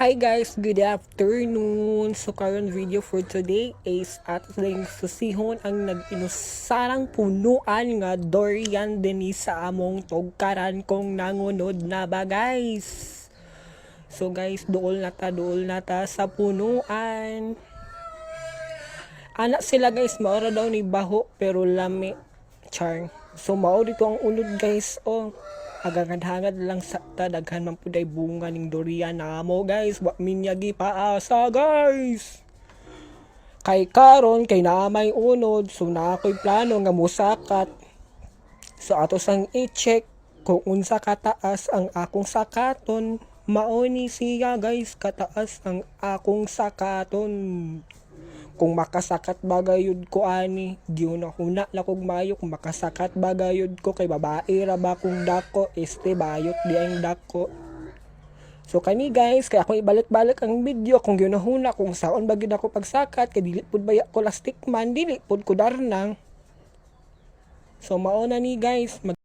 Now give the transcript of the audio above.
Hi guys, good afternoon. So karon video for today is at lang susihon ang nag-inusarang punuan nga durian din sa among tugkaran kong nangunod na ba guys. So guys, dool na ta, dool na ta sa punuan. Anak sila guys, maura daw ni baho pero lami. Char. So mao dito ang ulod guys. Oh, agangad-hangad lang sa ta daghan man pud ay bunga ning durian na mo guys. Wa minyagi paasa guys. Kay karon kay naamay unod so na ako'y plano nga musakat. So ato sang i-check kung unsa kataas ang akong sakaton. Mao ni siya guys, kataas ang akong sakaton kung makasakat bagayod ko ani giyon na huna la kog mayo. Kung makasakat bagayod ko kay babae ra ba kung dako? Este bayot di ang dako. So kani guys, kaya ako ibalik-balik ang video. Kung ginahuna kung saon ba gyud ako pagsakat kay dili pud baya ko lastik man dili pud ko darnang. So mao na ni guys, mag